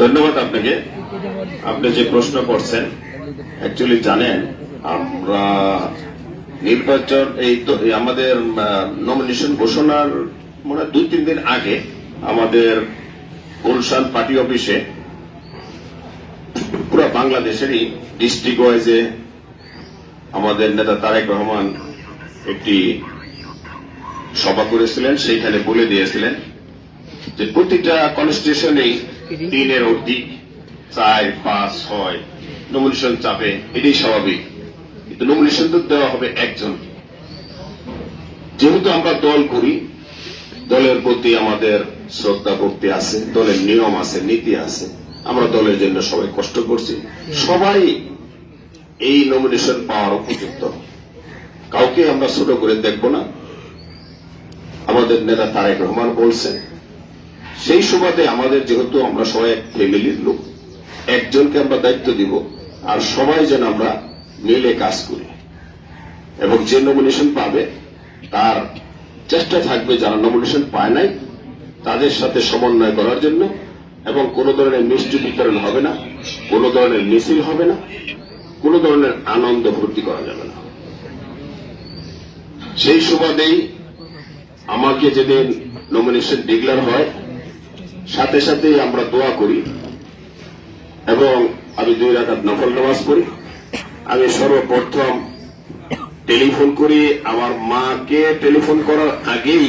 ধন্যবাদ আপনাকে। আপনি যে প্রশ্ন করছেন অ্যাকচুয়ালি জানেন, আমরা নির্বাচন, এই তো আমাদের নমিনেশন ঘোষণার মনে দুই তিন দিন আগে আমাদের গুলশান পার্টি অফিসে পুরো বাংলাদেশেরই ডিস্ট্রিক্ট ওয়াইজে আমাদের নেতা তারেক রহমান একটি সভা করেছিলেন সেইখানে বলে দিয়েছিলেন যে প্রতিটা কনস্টিটিউশনেই তিনের অধিক চার, পাঁচ, ছয়। নমিনেশন চাপে এটাই স্বাভাবিক। কিন্তু নমিনেশন তো দেওয়া হবে একজন। যেহেতু আমরা দল করি, দলের প্রতি আমাদের শ্রদ্ধা ভক্তি আছে, দলের নিয়ম আছে, নীতি আছে, আমরা দলের জন্য সবাই কষ্ট করছি। সবাই এই নমিনেশন পাওয়ার উপযুক্ত। কাউকে আমরা ছোট করে দেখব না। আমাদের নেতা তারেক রহমান বলছেন সেই সুবাদে আমাদের যেহেতু আমরা সবাই এক ফ্যামিলির লোক, একজনকে আমরা দায়িত্ব দিব আর সবাই যেন আমরা মিলে কাজ করি। এবং যে নমিনেশন পাবে, তার চেষ্টা থাকবে যারা নমিনেশন পায় নাই, তাদের সাথে সমন্বয় করার জন্য এবং কোন ধরনের মিষ্টি বিতরণ হবে না, কোন ধরনের মিছিল হবে না, কোন ধরনের আনন্দ ভর্তি করা যাবে না। সেই সুবাদেই আমাকে যেদিন নমিনেশন ডিক্লেয়ার হয় সাথে সাথেই আমরা দোয়া করি এবং আমি দুই রাখাত নফল নামাজ পড়ি। আমি সর্বপ্রথম টেলিফোন করি। আমার মাকে টেলিফোন করার আগেই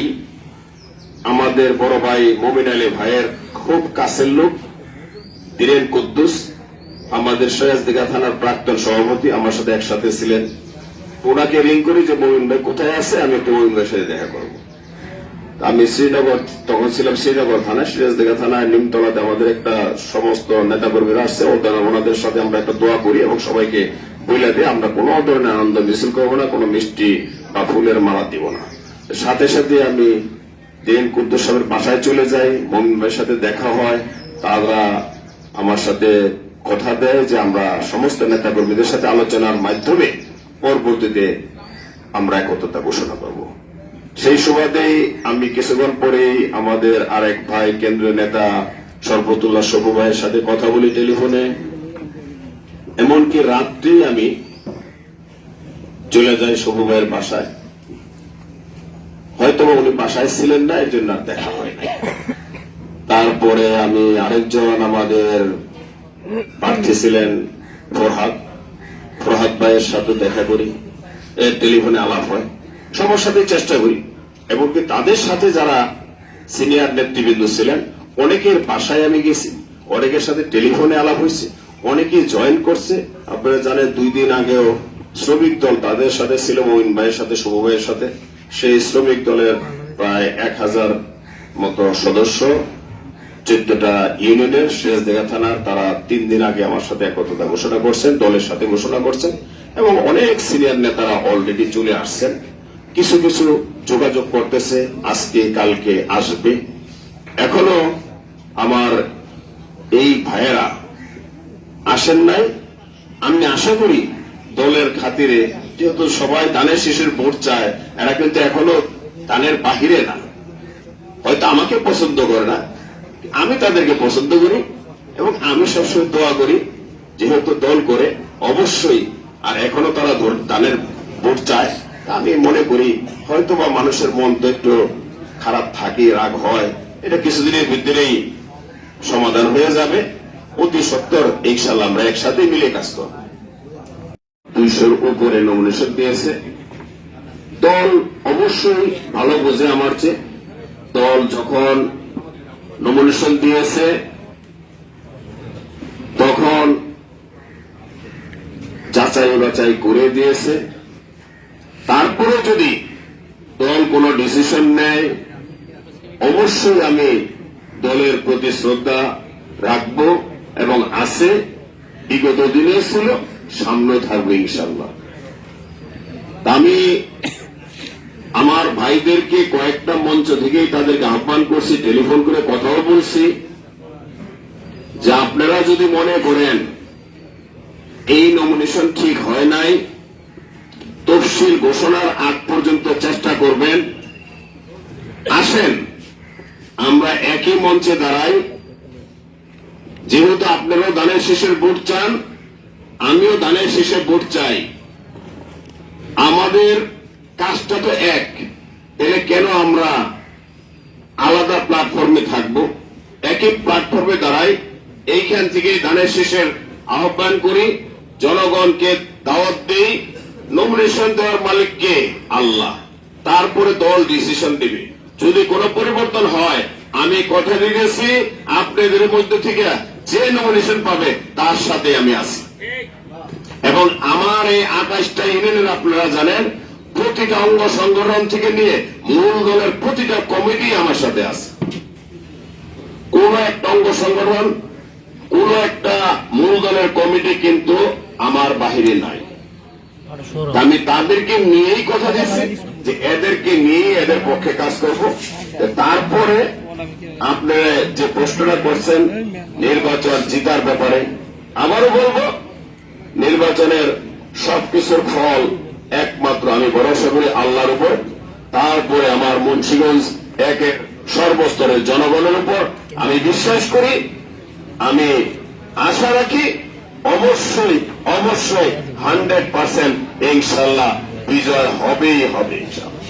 আমাদের বড় ভাই মমিন আলী ভাইয়ের খুব কাছের লোক ধীরেন কুদ্দুস, আমাদের সয়াজদিঘা থানার প্রাক্তন সভাপতি আমার সাথে একসাথে ছিলেন। ওনাকে রিং করি যে, মমিন ভাই কোথায় আছে? আমি একটু মমিন ভাইয়ের সাথে দেখা করব। আমি শ্রীনগর, তখন ছিলাম শ্রীনগর থানায় সিরাজদিঘা থানায়, নিমতলাতে আমাদের একটা সমস্ত নেতাকর্মীরা আসছে ওনাদের সাথে আমরা একটা দোয়া করি এবং সবাইকে বইলা দিয়ে আমরা কোনো ধরনের আনন্দ মিছিল করব না, কোনো মিষ্টি বা ফুলের মালা দিব না। সাথে সাথে আমি দিন কুদ্দুস সাহেবের বাসায় চলে যাই, মমিন ভাইয়ের সাথে দেখা হয়, তারা আমার সাথে কথা দেয় যে আমরা সমস্ত নেতাকর্মীদের সাথে আলোচনার মাধ্যমে পরবর্তীতে আমরা একত্রতা ঘোষণা করব। সেই সুবাদেই আমি কিছুক্ষণ পরেই আমাদের আরেক ভাই কেন্দ্রীয় নেতা সর্বতুল্লাহ সবু ভাইয়ের সাথে কথা বলি টেলিফোনে। এমনকি রাত্রি আমি চলে যাই সবু ভাইয়ের বাসায়। হয়তো উনি বাসায় ছিলেন না এর জন্য আর দেখা হয় নাই। তারপরে আমি আরেকজন আমাদের প্রার্থী ছিলেন ফরহাদ। ফরহাদ ভাইয়ের সাথে দেখা করি। এর টেলিফোনে আলাপ হয়। সবার সাথে চেষ্টা করি। এমনকি তাদের সাথে যারা সিনিয়র নেতৃবৃন্দ ছিলেন, অনেকের বাসায় আমি গেছি, অনেকের সাথে টেলিফোনে আলাপ হয়েছে অনেকে জয়েন করছে। আপনারা জানেন, দুই দিন আগেও শ্রমিক দল তাদের সাথে ছিল মহিন ভাইয়ের সাথে, শুভ ভাইয়ের সাথে। সেই শ্রমিক দলের প্রায় এক হাজার মতো সদস্য, চোদ্দটা ইউনিয়নের সিরাজদিঘা থানার, তারা তিন দিন আগে আমার সাথে একত্রতা ঘোষণা করছেন, দলের সাথে ঘোষণা করছেন, এবং অনেক সিনিয়র নেতারা অলরেডি চলে আসছেন। কিছু কিছু যোগাযোগ করতেছে, আজকে, কালকে আসবে। এখনও আমার এই ভাইয়েরা আসেন নাই। আমি আশা করি দলের খাতিরে, যেহেতু সবাই দানের শিশুর ভোট চায়, এরা কিন্তু এখনও দানের বাহিরে না। হয়তো আমাকে পছন্দ করে না। আমি তাদেরকে পছন্দ করি এবং আমি সবসময় দোয়া করি, যেহেতু দল করে, অবশ্যই আর এখনও তারা দানের ভোট চায়। আমি মনে করি হয়তো বা মানুষের মন তো একটু খারাপ থাকে, রাগ হয়। এটা কিছুদিনের ভিতরেই সমাধান হয়ে যাবে। অতি সত্তর ইনশাল্লাহ আমরা একসাথে মিলে কাজ করব। দুইশোর উপরে নমিনেশন দিয়েছে। দল অবশ্যই ভালো বোঝে আমার চেয়ে। দল যখন নমিনেশন দিয়েছে, তখন যাচাই বাছাই করে দিয়েছে। তারপরে যদি দল কোনো ডিসিশন নেয়, অবশ্যই আমি দলের প্রতি শ্রদ্ধা রাখব এবং আছে, বিগত দিনে ছিল সামনে থাকবে ইনশাল্লাহ আমি আমার ভাইদেরকে কয়েকটা মঞ্চ থেকেই তাদেরকে আহ্বান করছি, টেলিফোন করে কথাও বলছি। যে আপনারা যদি মনে করেন, এই নমিনেশন ঠিক হয় নাই তফসিল ঘোষণার আগ পর্যন্ত চেষ্টা করবেন। আসেন, আমরা একই মঞ্চে দাঁড়াই। যেহেতু আপনারাও দানের শেষের ভোট চান, আমিও দানের শেষে ভোট চাই। আমাদের কাজটা তো এক, তাহলে কেন আমরা আলাদা প্ল্যাটফর্মে থাকব? একই প্ল্যাটফর্মে দাঁড়াই, এইখান থেকে দানের শেষের আহ্বান করি, জনগণকে দাওয়াত দেই নমিনেশন দেওয়ার মালিককে আল্লাহ। তারপরে দল ডিসিশন দিবে। যদি কোনো পরিবর্তন হয়, আমি কথা দিয়েছি, আপনাদের মধ্যে থেকে যে নমিনেশন পাবে, তার সাথে আমি আছি। এবং আমার এই আঠাশটা ইউনিয়নের আপনারা জানেন, প্রতিটা অঙ্গ সংগঠন থেকে নিয়ে মূল দলের প্রতিটা কমিটি আমার সাথে আছে। কোন একটা অঙ্গ সংগঠন, কোন একটা মূল দলের কমিটি কিন্তু আমার বাহিরে নাই। আমি তাদেরকে নিয়েই কথা দিচ্ছি যে এদেরকে নিয়ে এদের পক্ষে কাজ করব। তারপরে আপনি যে প্রশ্নটা করছেন, নির্বাচন জিতার ব্যাপারে, আবারও বলব, নির্বাচনের সবকিছুর ফল একমাত্র আমি ভরসা করি আল্লাহর উপর। তারপরে আমার মুন্সিগঞ্জ একের সর্বস্তরের জনগণের উপর আমি বিশ্বাস করি, আমি আশা রাখি, অবশ্যই অবশ্যই হান্ড্রেড পার্সেন্ট ইনশাল্লাহ বিজয় হবেই হবে ইনশাল্লাহ